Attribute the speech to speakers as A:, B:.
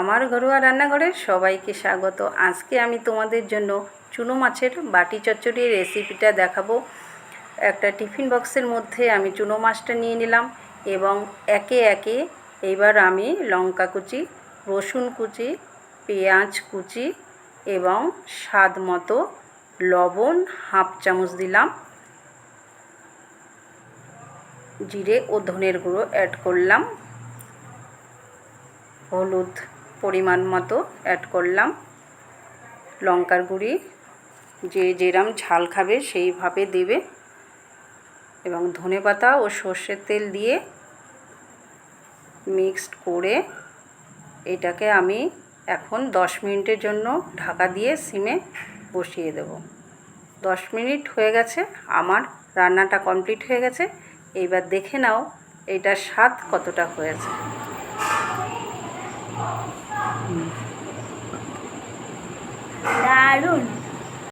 A: আমার ঘরোয়া রান্নাঘরে সবাইকে স্বাগত। আজকে আমি তোমাদের জন্য চুনো মাছের বাটি চচ্চড়ির রেসিপিটা দেখাবো। একটা টিফিন বক্সের মধ্যে আমি চুনো মাছটা নিয়ে নিলাম এবং একে একে এবার আমি লঙ্কা কুচি, রসুন কুচি, পেঁয়াজ কুচি এবং স্বাদ মতো লবণ হাফ চামচ দিলাম। জিরে ও ধনের গুঁড়ো অ্যাড করলাম। হলুদ পরিমাণ মতো অ্যাড করলাম। লঙ্কার গুঁড়ি, যে যেরম ঝাল খাবে সেইভাবে দেবে। এবং ধনেপাতা ও সর্ষের তেল দিয়ে মিক্সড করে এটাকে আমি এখন দশ মিনিটের জন্য ঢাকা দিয়ে সিমে বসিয়ে দেব। দশ মিনিট হয়ে গেছে, আমার রান্নাটা কমপ্লিট হয়ে গেছে। এইবার দেখে নাও এটার স্বাদ কতটা হয়েছে।
B: দারুণ